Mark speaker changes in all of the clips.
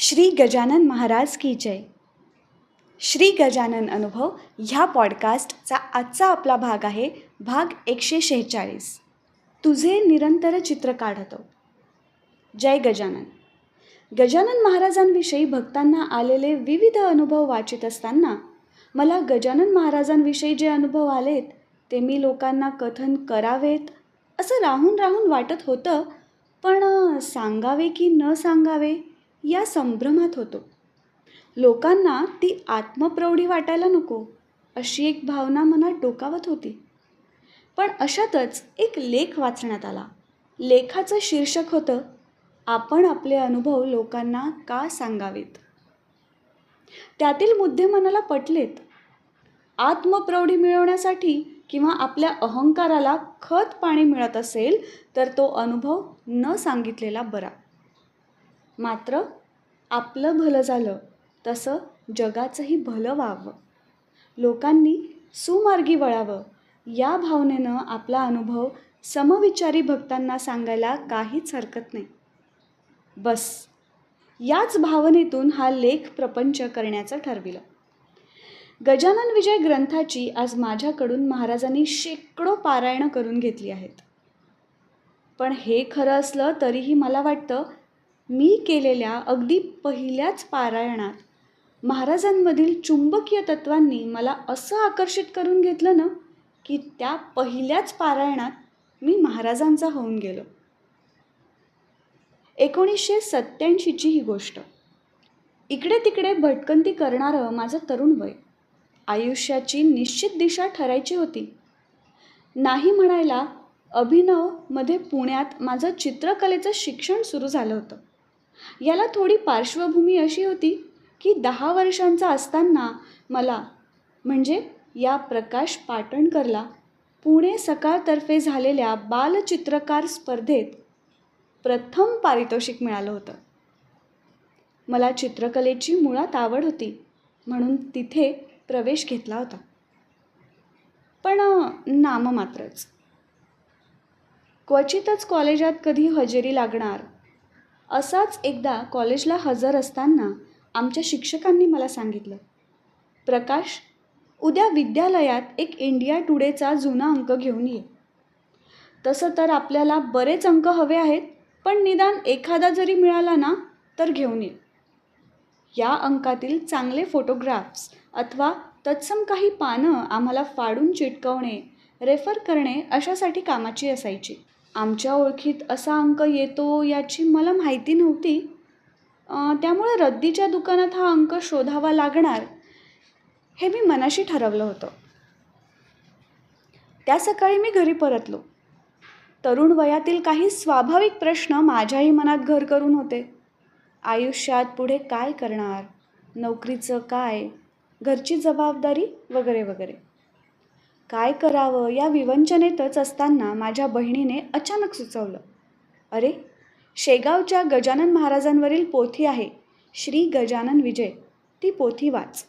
Speaker 1: श्री गजानन महाराज की जय. श्री गजानन अनुभव ह्या पॉडकास्टचा आजचा आपला भाग आहे भाग एकशे शेहेचाळीस. तुझे निरंतर चित्र काढतो. जय गजानन. गजानन महाराजांविषयी भक्तांना आलेले विविध अनुभव वाचित असताना मला गजानन महाराजांविषयी जे अनुभव आलेत ते मी लोकांना कथन करावेत असं राहून राहून वाटत होतं पण सांगावे की न सांगावे? या संभ्रमात होतो. लोकांना ती आत्मप्रौढी वाटायला नको अशी एक भावना मनात डोकावत होती. पण अशातच एक लेख वाचण्यात आला. लेखाचं शीर्षक होतं आपण आपले अनुभव लोकांना का सांगावेत? त्यातील मुद्दे मनाला पटलेत. आत्मप्रौढी मिळवण्यासाठी किंवा आपल्या अहंकाराला खत पाणी मिळत असेल तर तो अनुभव न सांगितलेला बरा. मात्र आपलं भलं झालं तसं जगाचंही भलं व्हावं. लोकांनी सुमार्गी वळावं. या भावनेनं आपला अनुभव समविचारी भक्तांना सांगायला काहीच हरकत नाही. बस. याच भावनेतून हा लेख प्रपंच करण्याचं ठरविलं. गजानन विजय ग्रंथाची आज माझ्याकडून महाराजांनी शेकडो पारायणं करून घेतली आहेत. पण हे खरं असलं तरीही मला वाटतं मी केलेल्या अगदी पहिल्याच पारायणात महाराजांमधील चुंबकीय तत्वांनी मला असं आकर्षित करून घेतलं ना की त्या पहिल्याच पारायणात मी महाराजांचा होऊन गेलो. एकोणीसशे सत्त्याऐंशीची ही गोष्ट. इकडे तिकडे भटकंती करणारं माझं तरुण वय. आयुष्याची निश्चित दिशा ठरायची होती. नाही म्हणायला अभिनवमध्ये पुण्यात माझं चित्रकलेचं शिक्षण सुरू झालं होतं. याला थोडी पार्श्वभूमी अशी होती की दहा वर्षांचा असताना मला म्हणजे या प्रकाश पाटणकरला पुणे सकाळतर्फे झालेल्या बालचित्रकार स्पर्धेत प्रथम पारितोषिक मिळालं होतं. मला चित्रकलेची मुळात आवड होती म्हणून तिथे प्रवेश घेतला होता. पण नाममात्रच. क्वचितच कॉलेजात कधी हजेरी लागणार असाच एकदा कॉलेजला हजर असताना आमच्या शिक्षकांनी मला सांगितलं प्रकाश उद्या विद्यालयात एक इंडिया टुडेचा जुना अंक घेऊन ये. तसं तर आपल्याला बरेच अंक हवे आहेत पण निदान एखादा जरी मिळाला ना तर घेऊन ये. या अंकातील चांगले फोटोग्राफ्स अथवा तत्सम काही पानं आम्हाला फाडून चिटकवणे रेफर करणे अशासाठी कामाची असायची. आमच्या ओळखीत असा अंक येतो याची मला माहिती नव्हती. त्यामुळे रद्दीच्या दुकानात हा अंक शोधावा लागणार हे मी मनाशी ठरवलं होतं. त्या सकाळी मी घरी परतलो. तरुण वयातील काही स्वाभाविक प्रश्न माझ्याही मनात घर करून होते. आयुष्यात पुढे काय करणार? नोकरीचं काय? घरची जबाबदारी वगैरे वगैरे. काय करावं या विवंचनेतच असताना माझ्या बहिणीने अचानक सुचवलं. अरे शेगावच्या गजानन महाराजांवरील पोथी आहे श्री गजानन विजय. ती पोथी वाच.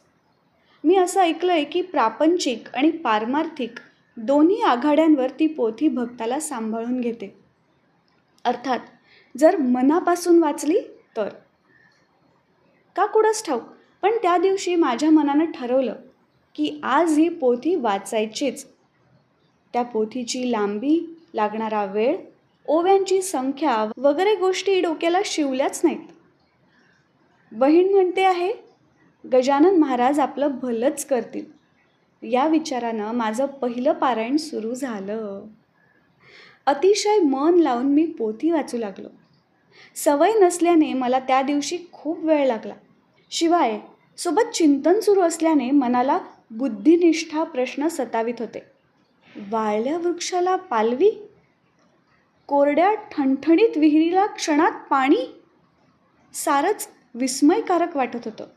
Speaker 1: मी असं ऐकलं आहे की प्रापंचिक आणि पारमार्थिक दोन्ही आघाड्यांवर ती पोथी भक्ताला सांभाळून घेते. अर्थात जर मनापासून वाचली तर. का कुठंच ठाऊक पण त्या दिवशी माझ्या मनानं ठरवलं की आज ही पोथी वाचायचीच. त्या पोथीची लांबी लागणारा वेळ ओव्यांची संख्या वगैरे गोष्टी डोक्याला शिवल्याच नाहीत. बहीण म्हणते आहे गजानन महाराज आपलं भलंच करतील. या विचारानं माझं पहिलं पारायण सुरू झालं. अतिशय मन लावून मी पोथी वाचू लागलो. सवय नसल्याने मला त्या दिवशी खूप वेळ लागला. शिवाय सोबत चिंतन सुरू असल्याने मनाला बुद्धिनिष्ठा प्रश्न सतावित होते. वाळल्या वृक्षाला पालवी? कोरड्या ठणठणीत विहिरीला क्षणात पाणी? सारंच विस्मयकारक वाटत होतं.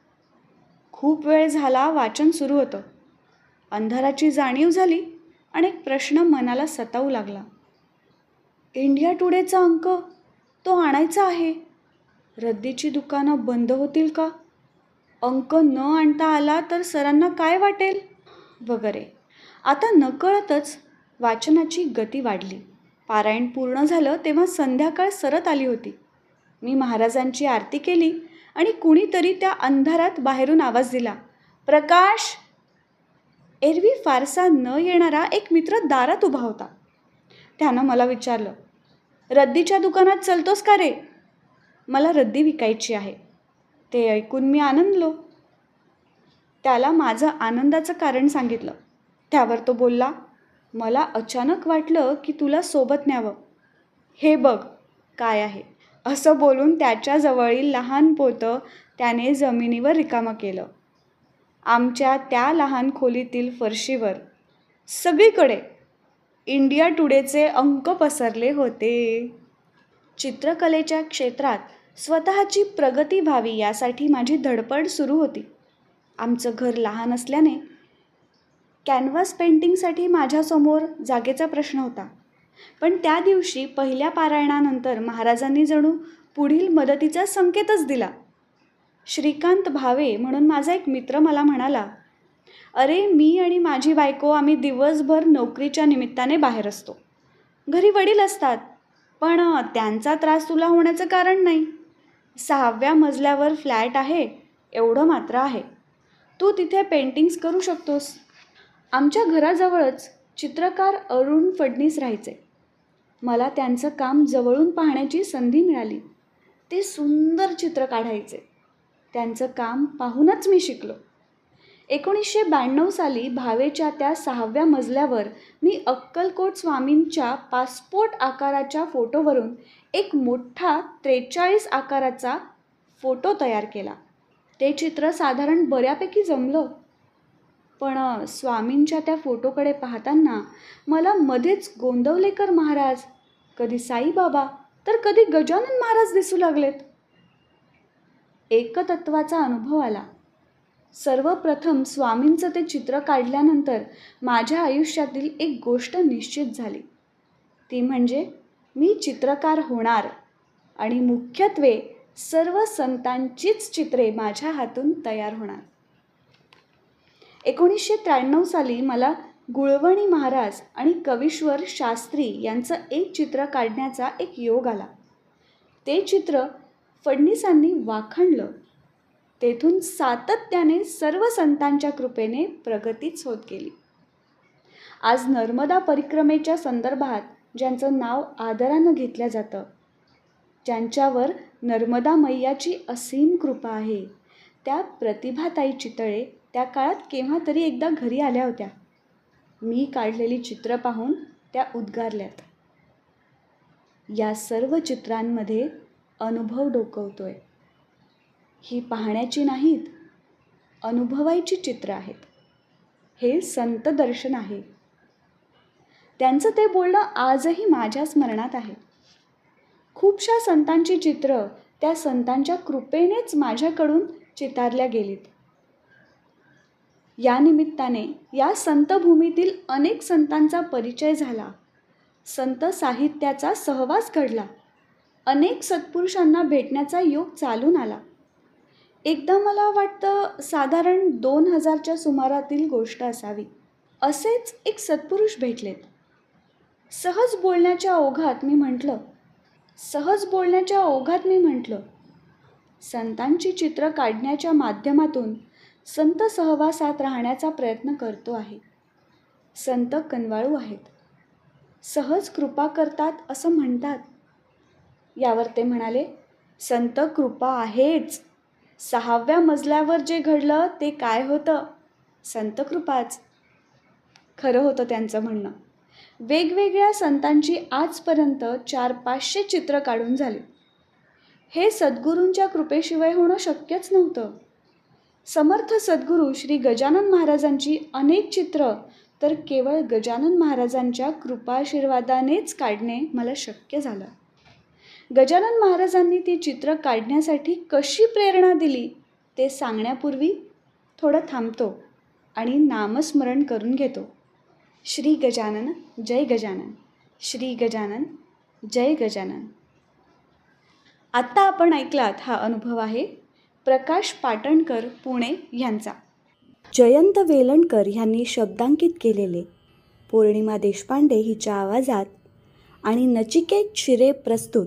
Speaker 1: खूप वेळ झाला वाचन सुरू होतं. अंधाराची जाणीव झाली आणि एक प्रश्न मनाला सतावू लागला. इंडिया टुडेचा अंक तो आणायचा आहे? रद्दीची दुकानं बंद होतील का? अंक न आणता आला तर सरांना काय वाटेल? वगैरे. आता नकळतच वाचनाची गती वाढली. पारायण पूर्ण झालं तेव्हा संध्याकाळ सरत आली होती. मी महाराजांची आरती केली आणि कुणीतरी त्या अंधारात बाहेरून आवाज दिला प्रकाश! एरवी फारसा न येणारा एक मित्र दारात उभा होता. त्यानं मला विचारलं रद्दीच्या दुकानात चलतोस का रे? मला रद्दी विकायची आहे. ते ऐकून मी आनंदलो. त्याला माझं आनंदाचं कारण सांगितलं. त्यावर तो बोलला मला अचानक वाटलं की तुला सोबत न्यावं. हे बघ काय आहे. असं बोलून त्याच्याजवळील लहान पोतं त्याने जमिनीवर रिकामं केलं. आमच्या त्या लहान खोलीतील फरशीवर सगळीकडे इंडिया टुडेचे अंक पसरले होते. चित्रकलेच्या क्षेत्रात स्वतःची प्रगती व्हावी यासाठी माझी धडपड सुरू होती. आमचं घर लहान असल्याने कॅनव्हास पेंटिंगसाठी माझ्यासमोर जागेचा प्रश्न होता. पण त्या दिवशी पहिल्या पारायणानंतर महाराजांनी जणू पुढील मदतीचा संकेतच दिला. श्रीकांत भावे म्हणून माझा एक मित्र मला म्हणाला अरे मी आणि माझी बायको आम्ही दिवसभर नोकरीच्या निमित्ताने बाहेर असतो. घरी वडील असतात पण त्यांचा त्रास तुला होण्याचं कारण नाही. सहाव्या मजल्यावर फ्लॅट आहे एवढं मात्र आहे. तू तिथे पेंटिंग्स करू शकतोस. आमच्या घराजवळच चित्रकार अरुण फडणीस राहायचे. मला त्यांचं काम जवळून पाहण्याची संधी मिळाली. ते सुंदर चित्र काढायचे. त्यांचं काम पाहूनच मी शिकलो. एकोणीसशे ब्याण्णव साली भावेच्या त्या सहाव्या मजल्यावर मी अक्कलकोट स्वामींच्या पासपोर्ट आकाराच्या फोटोवरून एक मोठा त्रेचाळीस आकाराचा फोटो तयार केला. ते चित्र साधारण बऱ्यापैकी जमलं. पण स्वामींच्या त्या फोटोकडे पाहताना मला मध्येच गोंदवलेकर महाराज कधी साईबाबा तर कधी गजानन महाराज दिसू लागलेत. एकतत्वाचा अनुभव आला. सर्वप्रथम स्वामींचं ते चित्र काढल्यानंतर माझ्या आयुष्यातील एक गोष्ट निश्चित झाली. ती म्हणजे मी चित्रकार होणार आणि मुख्यत्वे सर्व संतांचीच चित्रे माझ्या हातून तयार होणार. एकोणीसशे त्र्याण्णव साली मला गुळवणी महाराज आणि कविश्वर शास्त्री यांचं एक चित्र काढण्याचा एक योग आला. ते चित्र फडणीसांनी वाखणलं. तेथून सातत्याने सर्व संतांच्या कृपेने प्रगतीच होत गेली. आज नर्मदा परिक्रमेच्या संदर्भात ज्यांचं नाव आदरानं घेतलं जातं ज्यांच्यावर नर्मदा मैयाची असीम कृपा आहे त्या प्रतिभाताई चितळे त्या काळात केव्हा तरी एकदा घरी आल्या होत्या. मी काढलेली चित्र पाहून त्या उद्गारल्यात. या सर्व चित्रांमध्ये अनुभव डोकवतोय. ही पाहण्याची नाहीत अनुभवायची चित्र आहेत. हे संत दर्शन आहे. त्यांचं ते बोलणं आजही माझ्या स्मरणात आहे. खूपशा संतांची चित्र त्या संतांच्या कृपेनेच माझ्याकडून चितारल्या गेलीत. या निमित्ताने या संतभूमीतील अनेक संतांचा परिचय झाला. संत साहित्याचा सहवास घडला. अनेक सत्पुरुषांना भेटण्याचा योग चालून आला. एकदा मला वाटतं साधारण दोन हजारच्या सुमारातील गोष्ट असावी. असेच एक सत्पुरुष भेटलेत. सहज बोलण्याच्या ओघात मी म्हटलं सहज बोलण्याच्या ओघात मी म्हटलं संतांची चित्र काढण्याच्या माध्यमातून संत सहवासात राहण्याचा प्रयत्न करतो आहे. संत कनवाळू आहेत. सहज कृपा करतात असं म्हणतात. यावर ते म्हणाले संत कृपा आहेच. सहाव्या मजल्यावर जे घडलं ते काय होतं? संत कृपाच. खरं होतं त्यांचं म्हणणं. वेगवेगळ्या संतांची आजपर्यंत चार पाचशे चित्र काढून झाले. हे सद्गुरूंच्या कृपेशिवाय होणं शक्यच नव्हतं. समर्थ सद्गुरू श्री गजानन महाराजांची अनेक चित्र तर केवळ गजानन महाराजांच्या कृपाशीर्वादानेच काढणे मला शक्य झालं. गजानन महाराजांनी ती चित्र काढण्यासाठी कशी प्रेरणा दिली ते सांगण्यापूर्वी थोडं थांबतो आणि नामस्मरण करून घेतो. श्री गजानन जय गजानन. श्री गजानन जय गजानन. आत्ता आपण ऐकलात हा अनुभव आहे प्रकाश पाटणकर पुणे यांचा. जयंत वेलणकर यांनी शब्दांकित केलेले पौर्णिमा देशपांडे हिच्या आवाजात आणि नचिकेत शिरे प्रस्तुत.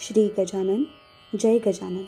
Speaker 1: श्री गजानन जय गजानन.